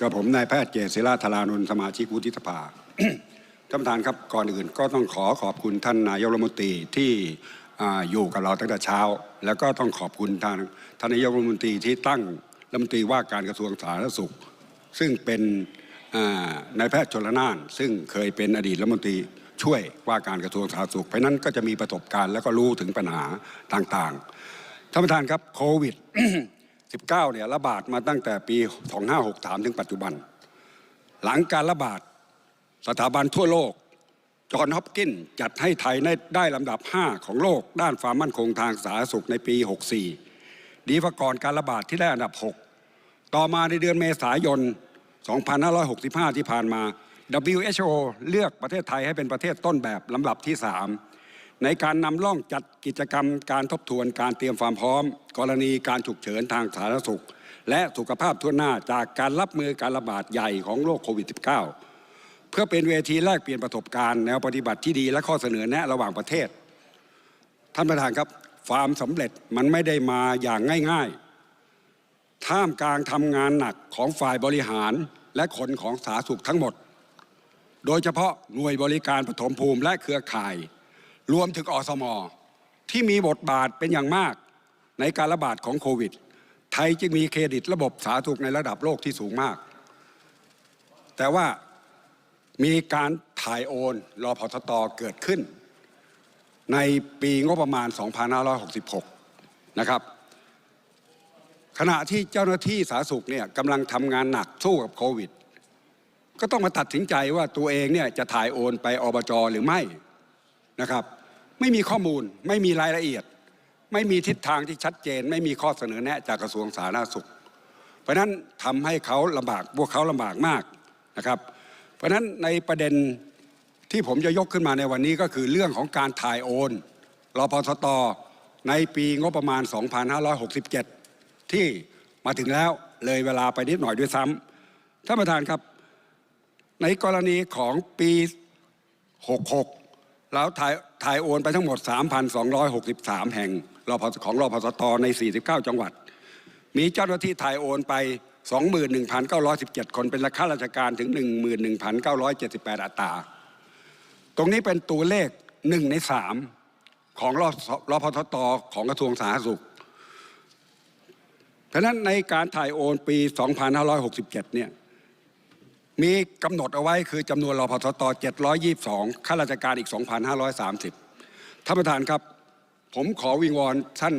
กับผมนายแพทย์เจษศิราธารานนท์สมาชิกวุฒิสภาท่านประธานครับก่อนอื่นก็ต้องขอขอบคุณท่านนายกรัฐมนตรีที่ออยู่กับเราตั้งแต่เช้า แล้วก็ต้องขอบคุณทางท่านนายกรัฐมนตรีที่ตั้งรัฐมนตรีว่าการกระทรวงสาธารณสุข ซึ่งเป็นนายแพทย์ชนละนาน ซึ่งเคยเป็นอดีตรัฐมนตรีช่วยว่าการกระทรวงสาธารณสุข เพราะฉะนั้นก็จะมีประสบการณ์แล้วก็รู้ถึงปัญหาต่างๆท่านประธานครับโควิด 19เนี่ยระบาดมาตั้งแต่ปี 2563 ถึงปัจจุบัน หลังการระบาดสถาบันทั่วโลก จอห์นฮอปกินส์จัดให้ไทยได้ลำดับ 5 ของโลก ด้านความมั่นคงทางสาธารณสุขในปี 64 ดีกว่าก่อนการระบาดที่ได้อันดับ 6 ต่อมาในเดือนเมษายน 2565 ที่ผ่านมา WHO เลือกประเทศไทยให้เป็นประเทศต้นแบบลำดับที่ 3 ในการนำร่องจัดกิจกรรมการทบทวนการเตรียมความพร้อม กรณีการฉุกเฉินทางสาธารณสุข และสุขภาพทั่วหน้าจากการรับมือการระบาดใหญ่ของโรคโควิด -19 เพื่อเป็นเวทีแลกเปลี่ยนประสบการณ์แนวปฏิบัติที่ดีและข้อเสนอแนะระหว่างประเทศ ท่านประธานครับความสำเร็จมันไม่ได้มาอย่างง่ายๆ ท่ามกลางทำงานหนักของฝ่ายบริหารและคนของสาธารณสุขทั้งหมด โดยเฉพาะหน่วยบริการปฐมภูมิและเครือข่าย รวมถึงอสม ที่มีบทบาทเป็นอย่างมากในการระบาดของโควิด ไทยจึงมีเครดิตระบบสาธารณสุขในระดับโลกที่สูงมาก แต่ว่ามีการถ่ายโอนรอพทตเกิดขึ้น ในปีงบประมาณ 2566 นะครับ ขณะที่เจ้าหน้าที่สาธารณสุขเนี่ยกำลังทำงานหนักสู้กับโควิด ก็ต้องมาตัดสินใจว่าตัวเองเนี่ยจะถ่ายโอนไปอบจหรือไม่ นะครับไม่มีข้อมูลไม่มีรายละเอียด ไม่มีทิศทางที่ชัดเจน ไม่มีข้อเสนอแนะจากกระทรวงสาธารณสุข เพราะนั้นทำให้เขาลำบากพวกเขาลำบากมากนะครับ เพราะฉะนั้นในประเด็นที่ผมจะยกขึ้นมาในวันนี้ก็คือเรื่องของการถ่ายโอนรอพสตในปีงบประมาณ 2567 ที่มาถึงแล้วเลยเวลาไปนิดหน่อยด้วยซ้ำท่านประธานครับ ในกรณีของปี 66 แล้วถ่ายถ่ายโอนไปทั้งหมด 3,263 แห่งรอพของรอพสตใน 49 จังหวัด มีเจ้าหน้าที่ถ่ายโอนไป 21,917 คนเป็นข้าราชการถึง 11,978 อัตรา ตรงนี้เป็นตัวเลขหนึ่งในสามของรรพทตของกระทรวงสาธารณสุขฉะนั้นในการถ่ายโอนปี 2567 เนี่ย มีกำหนดเอาไว้คือจำนวนรอพทต722ข้าราชการอีก 2,530ท่านประธานครับ ผมขอวิงวอนท่าน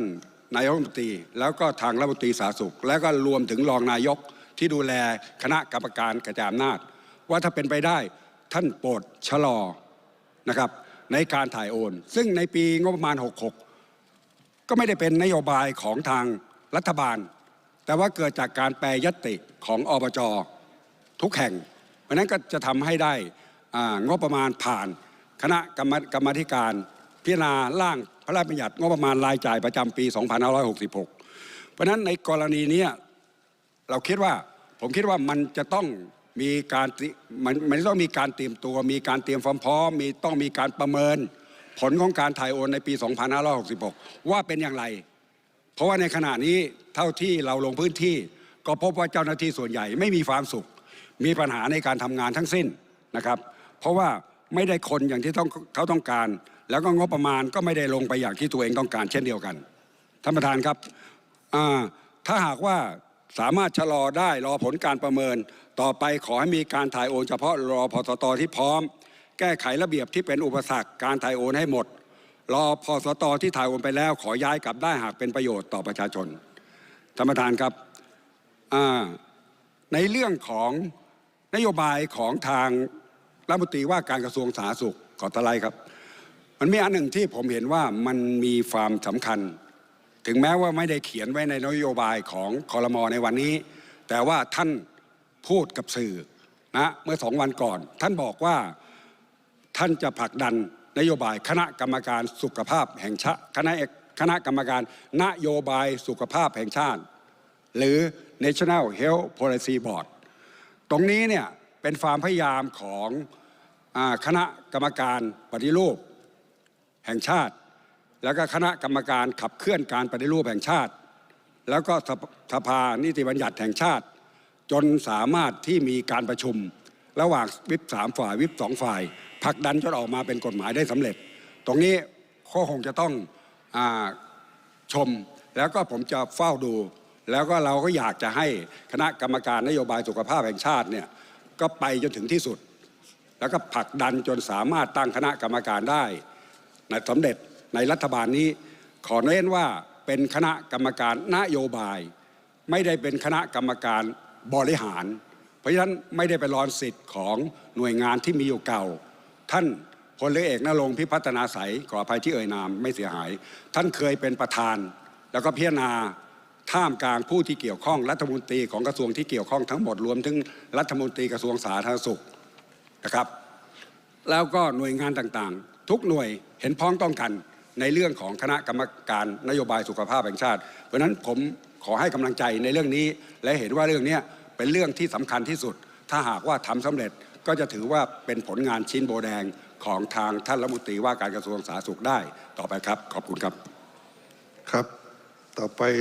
นายกรัฐมนตรี แล้วก็ทางรัฐมนตรีสาธารณสุข แล้วก็รวมถึงรองนายกที่ดูแลคณะกรรมการกระจายอำนาจ ว่าถ้าเป็นไปได้ท่านโปรดชะลอนะครับในการถ่ายโอน ซึ่งในปีงบประมาณ 66 ก็ไม่ได้เป็นนโยบายของทางรัฐบาล แต่ว่าเกิดจากการแปรยติของอบจ ทุกแห่ง เพราะนั้นก็จะทำให้ได้งบประมาณผ่าน คณะกรรมกรรมาธิการ พิจารณาร่างพระราชบัญญัติงบประมาณรายจ่ายประจำปี 2566 เพราะนั้นในกรณีนี้เราคิดว่าผมคิดว่ามันจะต้องมีการมันมันต้องมีการเตรียมตัว มีการเตรียมความพร้อมมีต้องมีการประเมิน ผลของการถ่ายโอนในปี 2566 ว่าเป็นอย่างไร เพราะว่าในขณะนี้เท่าที่เราลงพื้นที่ ก็พบว่าเจ้าหน้าที่ส่วนใหญ่ไม่มีความสุข มีปัญหาในการทำงานทั้งสิ้นนะครับ เพราะว่าไม่ได้คนอย่างที่ต้องเขาต้องการ แล้วก็งบประมาณก็ไม่ได้ลงไปอย่างที่ตัวเองต้องการเช่นเดียวกันท่านประธานครับถ้าหากว่าสามารถชะลอได้รอผลการประเมิน ต่อไปขอให้มีการถ่ายโอนเฉพาะรอพสตที่พร้อม แก้ไขระเบียบที่เป็นอุปสรรคการถ่ายโอนให้หมด รอพสตที่ถ่ายโอนไปแล้ว ขอย้ายกลับได้หากเป็นประโยชน์ต่อประชาชนท่านประธานครับในเรื่องของ นโยบายของทางรัฐมนตรีว่าการกระทรวงสาธารณสุขขอตะไลครับ มันมีอันหนึ่งที่ผมเห็นว่ามันมีความสำคัญ ถึงแม้ว่าไม่ได้เขียนไว้ในนโยบายของคอรมอในวันนี้ แต่ว่าท่านพูดกับสื่อนะเมื่อสองวันก่อน ท่านบอกว่าท่านจะผลักดันนโยบายคณะกรรมการสุขภาพแห่งชาติคณะคณะกรรมการนโยบายสุขภาพแห่งชาติ หรือ National Health Policy Board ตรงนี้เนี่ยเป็นความพยายามของคณะกรรมการปฏิรูปแห่งชาติ แล้วก็คณะกรรมการขับเคลื่อนการปฏิรูปแห่งชาติ แล้วก็สภานิติบัญญัติแห่งชาติ จนสามารถที่มีการประชุม ระหว่างวิปสามฝ่ายวิปสองฝ่ายผลักดันจนออกมาเป็นกฎหมายได้สำเร็จ ตรงนี้ก็คงจะต้องอชมแล้วก็ผมจะเฝ้าดู แล้วก็เราก็อยากจะให้คณะกรรมการนโยบายสุขภาพแห่งชาติเนี่ยก็ไปจนถึงที่สุด แล้วก็ผลักดันจนสามารถตั้งคณะกรรมการได้ในสำเร็จในรัฐบาลนี้ขอเน้นว่าเป็นคณะกรรมการนโยบาย ไม่ได้เป็นคณะกรรมการบริหาร เพราะฉะนั้นไม่ได้ไปรอนสิทธิ์ของหน่วยงานที่มีอยู่เก่า ท่านพลเรือเอกนรงค์พิพัฒนาใสยขออภัยที่เอ่ยนามไม่เสียหาย ท่านเคยเป็นประธาน แล้วก็พิจารณา ท่ามกลางผู้ที่เกี่ยวข้องรัฐมนตรีของกระทรวงที่เกี่ยวข้องทั้งหมดรวมถึงรัฐมนตรีกระทรวงสาธารณสุขนะครับ แล้วก็หน่วยงานต่างๆ ทุกหน่วยเห็นพ้องต้องกันในเรื่องของคณะกรรมการนโยบายสุขภาพแห่งชาติ เพราะฉะนั้นผมขอให้กำลังใจในเรื่องนี้ และเห็นว่าเรื่องนี้เป็นเรื่องที่สำคัญที่สุด ถ้าหากว่าทำสำเร็จก็จะถือว่าเป็นผลงานชิ้นโบแดงของทางท่านรัฐมนตรีว่าการกระทรวงสาธารณสุขได้ต่อไปครับ ขอบคุณครับครับ ต่อไป